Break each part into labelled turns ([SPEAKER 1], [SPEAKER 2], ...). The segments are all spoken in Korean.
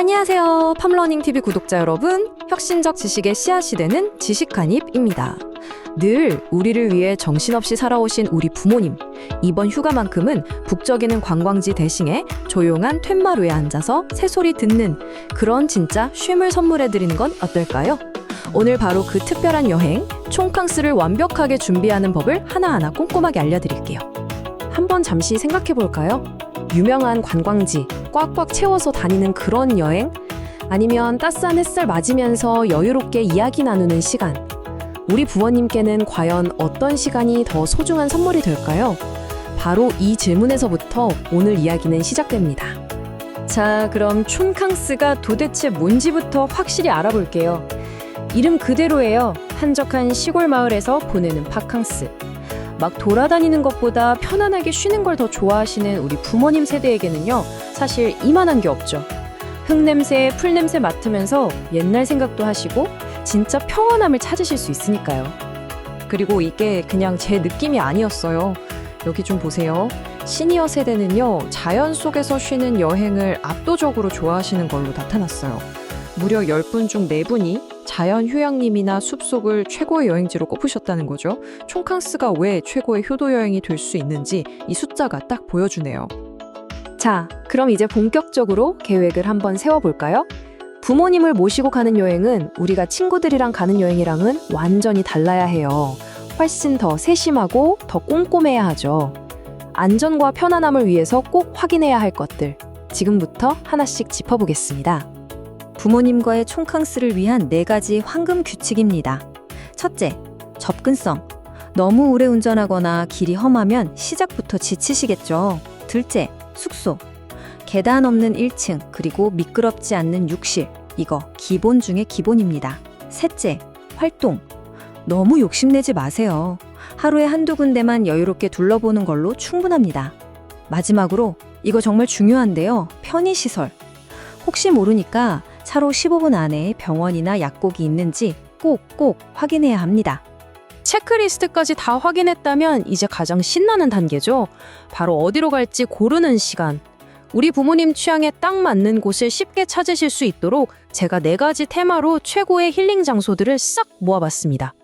[SPEAKER 1] 안녕하세요. 팜러닝 TV 구독자 여러분. 혁신적 지식의 씨앗이 되는 지식한입입니다. 늘 우리를 위해 정신없이 살아오신 우리 부모님. 이번 휴가만큼은 북적이는 관광지 대신에 조용한 툇마루에 앉아서 새소리 듣는 그런 진짜 쉼을 선물해 드리는 건 어떨까요? 오늘 바로 그 특별한 여행, 총캉스를 완벽하게 준비하는 법을 하나하나 꼼꼼하게 알려드릴게요. 한번 잠시 생각해 볼까요? 유명한 관광지 꽉꽉 채워서 다니는 그런 여행? 아니면 따스한 햇살 맞으면서 여유롭게 이야기 나누는 시간? 우리 부모님께는 과연 어떤 시간이 더 소중한 선물이 될까요? 바로 이 질문에서부터 오늘 이야기는 시작됩니다. 자, 그럼 촌캉스가 도대체 뭔지부터 확실히 알아볼게요. 이름 그대로예요. 한적한 시골 마을에서 보내는 바캉스. 막 돌아다니는 것보다 편안하게 쉬는 걸 더 좋아하시는 우리 부모님 세대에게는요, 사실 이만한 게 없죠. 흙냄새, 풀냄새 맡으면서 옛날 생각도 하시고, 진짜 평온함을 찾으실 수 있으니까요. 그리고 이게 그냥 제 느낌이 아니었어요. 여기 좀 보세요. 시니어 세대는요, 자연 속에서 쉬는 여행을 압도적으로 좋아하시는 걸로 나타났어요. 무려 10분 중 4분이 자연 휴양림이나 숲속을 최고의 여행지로 꼽으셨다는 거죠. 총캉스가 왜 최고의 효도 여행이 될 수 있는지 이 숫자가 딱 보여주네요. 자, 그럼 이제 본격적으로 계획을 한번 세워볼까요? 부모님을 모시고 가는 여행은 우리가 친구들이랑 가는 여행이랑은 완전히 달라야 해요. 훨씬 더 세심하고 더 꼼꼼해야 하죠. 안전과 편안함을 위해서 꼭 확인해야 할 것들. 지금부터 하나씩 짚어보겠습니다. 부모님과의 총캉스를 위한 네 가지 황금 규칙입니다. 첫째, 접근성. 너무 오래 운전하거나 길이 험하면 시작부터 지치시겠죠. 둘째, 숙소. 계단 없는 1층, 그리고 미끄럽지 않는 욕실. 이거 기본 중에 기본입니다. 셋째, 활동. 너무 욕심내지 마세요. 하루에 한두 군데만 여유롭게 둘러보는 걸로 충분합니다. 마지막으로, 이거 정말 중요한데요. 편의시설. 혹시 모르니까 차로 15분 안에 병원이나 약국이 있는지 꼭꼭 확인해야 합니다. 체크리스트까지 다 확인했다면 이제 가장 신나는 단계죠. 바로 어디로 갈지 고르는 시간. 우리 부모님 취향에 딱 맞는 곳을 쉽게 찾으실 수 있도록 제가 네 가지 테마로 최고의 힐링 장소들을 싹 모아봤습니다.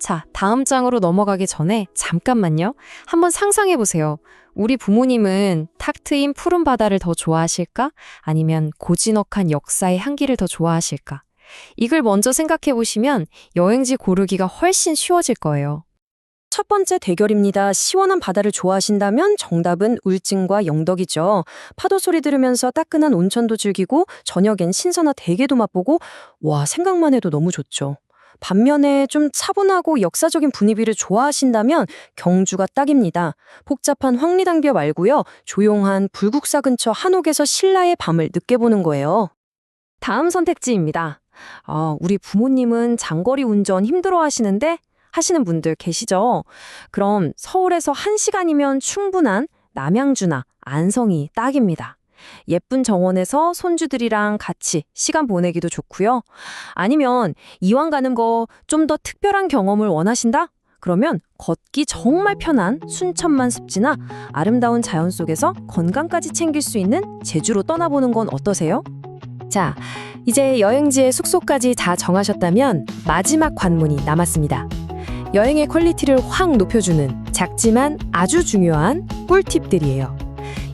[SPEAKER 1] 자, 다음 장으로 넘어가기 전에 잠깐만요. 한번 상상해 보세요. 우리 부모님은 탁 트인 푸른 바다를 더 좋아하실까? 아니면 고즈넉한 역사의 향기를 더 좋아하실까? 이걸 먼저 생각해 보시면 여행지 고르기가 훨씬 쉬워질 거예요. 첫 번째 대결입니다. 시원한 바다를 좋아하신다면 정답은 울진과 영덕이죠. 파도 소리 들으면서 따끈한 온천도 즐기고 저녁엔 신선한 대게도 맛보고 와 생각만 해도 너무 좋죠. 반면에 좀 차분하고 역사적인 분위기를 좋아하신다면 경주가 딱입니다. 복잡한 황리단교 말고요. 조용한 불국사 근처 한옥에서 신라의 밤을 느껴보는 거예요. 다음 선택지입니다. 아, 우리 부모님은 장거리 운전 힘들어 하시는데 하시는 분들 계시죠? 그럼 서울에서 1시간이면 충분한 남양주나 안성이 딱입니다. 예쁜 정원에서 손주들이랑 같이 시간 보내기도 좋고요. 아니면 이왕 가는 거 좀 더 특별한 경험을 원하신다? 그러면 걷기 정말 편한 순천만 습지나 아름다운 자연 속에서 건강까지 챙길 수 있는 제주로 떠나보는 건 어떠세요? 자, 이제 여행지의 숙소까지 다 정하셨다면 마지막 관문이 남았습니다. 여행의 퀄리티를 확 높여주는 작지만 아주 중요한 꿀팁들이에요.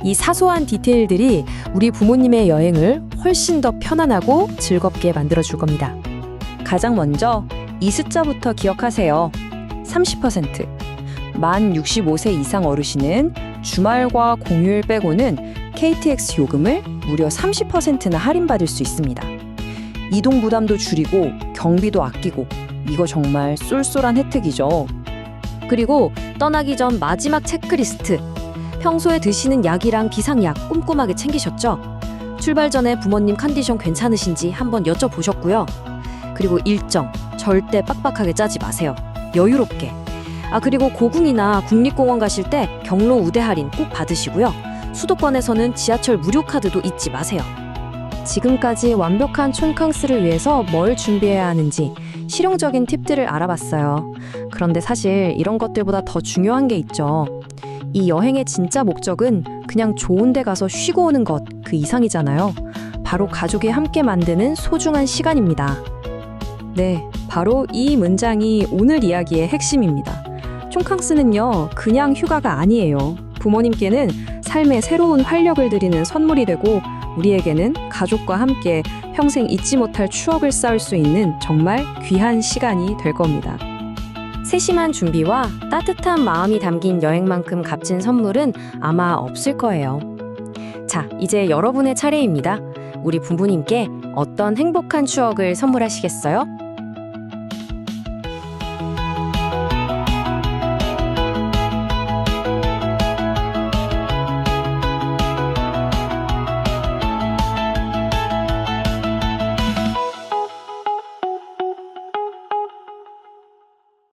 [SPEAKER 1] 이 사소한 디테일들이 우리 부모님의 여행을 훨씬 더 편안하고 즐겁게 만들어줄 겁니다. 가장 먼저 이 숫자부터 기억하세요. 30%. 만 65세 이상 어르신은 주말과 공휴일 빼고는 KTX 요금을 무려 30%나 할인받을 수 있습니다. 이동 부담도 줄이고 경비도 아끼고 이거 정말 쏠쏠한 혜택이죠. 그리고 떠나기 전 마지막 체크리스트. 평소에 드시는 약이랑 비상약 꼼꼼하게 챙기셨죠? 출발 전에 부모님 컨디션 괜찮으신지 한번 여쭤보셨고요. 그리고 일정 절대 빡빡하게 짜지 마세요. 여유롭게. 아 그리고 고궁이나 국립공원 가실 때 경로 우대 할인 꼭 받으시고요. 수도권에서는 지하철 무료 카드도 잊지 마세요. 지금까지 완벽한 촌캉스를 위해서 뭘 준비해야 하는지 실용적인 팁들을 알아봤어요. 그런데 사실 이런 것들보다 더 중요한 게 있죠. 이 여행의 진짜 목적은 그냥 좋은 데 가서 쉬고 오는 것 그 이상이잖아요. 바로 가족이 함께 만드는 소중한 시간입니다. 네, 바로 이 문장이 오늘 이야기의 핵심입니다. 촌캉스는요, 그냥 휴가가 아니에요. 부모님께는 삶의 새로운 활력을 드리는 선물이 되고, 우리에게는 가족과 함께 평생 잊지 못할 추억을 쌓을 수 있는 정말 귀한 시간이 될 겁니다. 세심한 준비와 따뜻한 마음이 담긴 여행만큼 값진 선물은 아마 없을 거예요. 자, 이제 여러분의 차례입니다. 우리 부모님께 어떤 행복한 추억을 선물하시겠어요?